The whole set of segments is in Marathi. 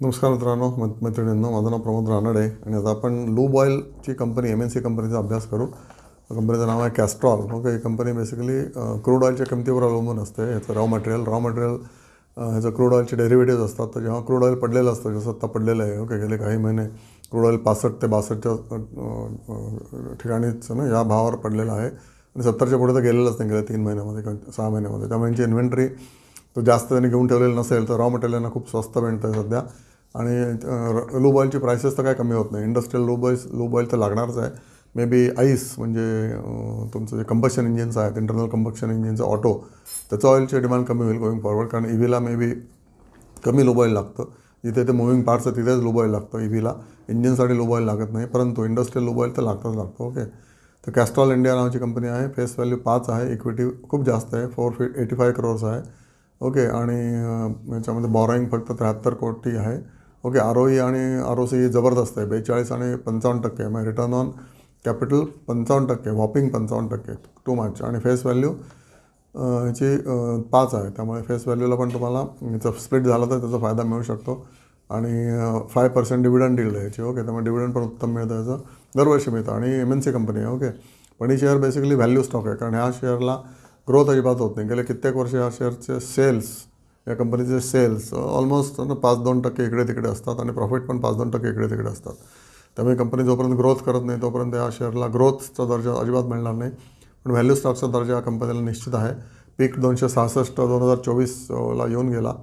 नमस्कार मित्रांनो मत मैत्रिणींनो माझं नाव प्रमोद रानडे आणि आता आपण लूब ऑइलची कंपनी एम एन सी कंपनीचा अभ्यास करू. कंपनीचं नाव आहे कॅस्ट्रॉल ओके ही कंपनी बेसिकली क्रूड ऑइलच्या किमतीवर अवलंबून असते. ह्याचं रॉ मटेरियल रॉ मटेरियल ह्याचं क्रूड ऑइलचे डेरिव्हेटिव्ह असतात. तर जेव्हा क्रूड ऑइल पडलेलं असतं जसं आत्ता पडलेलं आहे ओके गेले काही महिने क्रूड ऑइल पासष्ट ते बासष्टच्या ठिकाणीच ना या भावावर पडलेलं आहे. आणि सत्तरच्या पुढे तर गेलेलंच नाही गेल्या तीन महिन्यामध्ये किंवा सहा महिन्यामध्ये. त्यामुळे यांची इन्व्हेंटरी तो जास्त त्यांनी घेऊन ठेवलेलं नसेल तर रॉ मटेरियलना खूप स्वस्त मिळतं आहे सध्या. आणि लूब ऑइलची प्रायसेस तर काय कमी होत नाही. इंडस्ट्रियल लूब ऑइल तर लागणारच आहे. मे बी आईस म्हणजे तुमचं जे कंबक्शन इंजिन्स आहेत इंटरनल कंबक्शन इंजिनचं ऑटो त्याचं ऑइलचे डिमांड कमी होईल गोईंग फॉरवर्ड कारण ईव्हीला मे बी कमी लोबॉईल लागतं. जिथे ते मुव्हिंग पार्ट्स आहे तिथेच लोबॉईल लागतं लागतं ईव्हीला इंजिनसाठी लोबॉईल लागत नाही. परंतु इंडस्ट्रियल लोबॉईल तर लागतंच लागतं. ओके तर कॅस्ट्रॉल इंडिया नावाची कंपनी आहे. फेस व्हॅल्यू पाच आहे. इक्विटी खूप जास्त आहे. Four fifty eighty five crores आहे. ओके आणि याच्यामध्ये बॉरॉईंग फक्त त्र्याहत्तर कोटी आहे. ओके आर ओ ई आणि आर ओ सी जबरदस्त आहे. बेचाळीस आणि पंचावन्न टक्के आहे. म्हणजे रिटर्न ऑन कॅपिटल पंचावन्न टक्के वॉपिंग पंचावन्न टक्के. टू मच आणि फेस व्हॅल्यू ह्याची पाच आहे. त्यामुळे फेस व्हॅल्यूला पण तुम्हाला याचं स्प्लिट झालं तर त्याचा फायदा मिळू शकतो. आणि फाय पर्सेंट डिव्हिडंड डील आहे याची. ओके त्यामुळे डिव्हिडंड पण उत्तम मिळतं याचं. दरवर्षी मिळतं. आणि एम एन सी कंपनी आहे. ओके पण ही शेअर बेसिकली व्हॅल्यू स्टॉक आहे. कारण ह्या शेअरला ग्रोथ अजिबात होत नाही. गेले कित्येक वर्ष या शेअरचे सेल्स या कंपनीचे सेल्स ऑलमोस्ट ना पाच दोन टक्के इकडे तिकडे असतात आणि प्रॉफिट पण पाच दोन टक्के इकडे तिकडे असतात. त्यामुळे कंपनी जोपर्यंत ग्रोथ करत नाही तोपर्यंत या शेअरला ग्रोथचा दर्जा अजिबात मिळणार नाही. पण व्हॅल्यू स्टॉकचा दर्जा या कंपनीला निश्चित आहे. पीक दोनशे सहासष्ट दोन हजार चोवीसला येऊन गेला.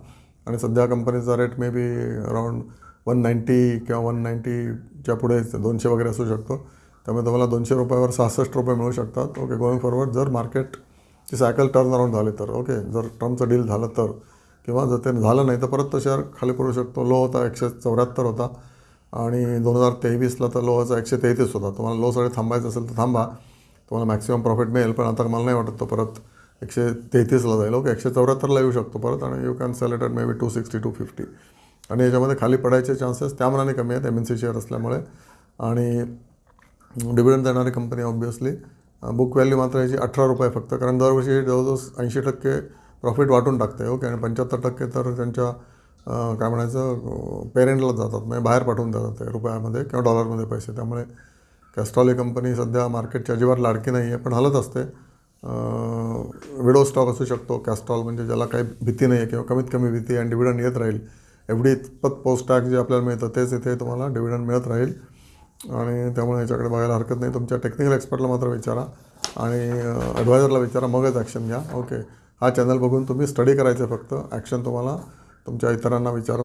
आणि सध्या कंपनीचा rate maybe around one ninety किंवा वन नाईंटीच्या पुढे दोनशे वगैरे असू शकतो. त्यामुळे तुम्हाला दोनशे रुपयावर सहासष्ट रुपये मिळू शकतात. ओके गोईंग फॉरवर्ड जर मार्केट ती सायकल टर्न अराउंड झाले तर ओके जर टर्मचं डील झालं तर किंवा जर ते झालं नाही तर परत तो शेअर खाली पडू शकतो. लो होता एकशे चौऱ्याहत्तर होता आणि दोन हजार तेवीसला तर लो होता एकशे तेहतीस होता. तुम्हाला लोसाठी थांबायचं असेल तर थांबा. तुम्हाला मॅक्सिमम प्रॉफिट मिळेल पण आता मला नाही वाटत तो परत एकशे तेहतीसला जाईल. ओके एकशे चौऱ्याहत्तरला येऊ शकतो परत आणि you can sell it maybe two sixty two fifty आणि याच्यामध्ये खाली पडायचे चान्सेस त्या मनाने कमी आहेत. एम एन सी शेअर असल्यामुळे. आणि डिव्हिडंड देणारी कंपनी ऑब्वियसली बुक व्हॅल्यू मात्र याची अठरा रुपये फक्त. कारण दरवर्षी जवळजवळ ऐंशी टक्के प्रॉफिट वाटून टाकते ओके हो. आणि पंच्याहत्तर टक्के तर त्यांच्या काय म्हणायचं पेरेंटलाच जातात म्हणजे बाहेर पाठवून देतात ते रुपयामध्ये किंवा डॉलरमध्ये पैसे. त्यामुळे कॅस्ट्रॉल ही कंपनी सध्या मार्केटची अजिबात लाडकी नाही आहे पण हलत असते. विडो स्टॉक असू शकतो कॅस्ट्रॉल म्हणजे ज्याला काही भीती नाही आहे किंवा कमीत कमी भीती आणि डिव्हिडंड येत राहील. एवढी इतपत पोस्ट टॅक्स जे आपल्याला मिळतं तेच इथे तुम्हाला डिव्हिडंड मिळत राहील. आणि त्यामुळे याच्याकडे बघायला हरकत नाही. तुमच्या टेक्निकल एक्सपर्टला मात्र विचारा आणि ॲडवायझरला विचारा. मगच ॲक्शन घ्या. ओके हा चॅनल बघून तुम्ही स्टडी करायचं फक्त. ॲक्शन तुम्हाला तुमच्या इतरांना विचार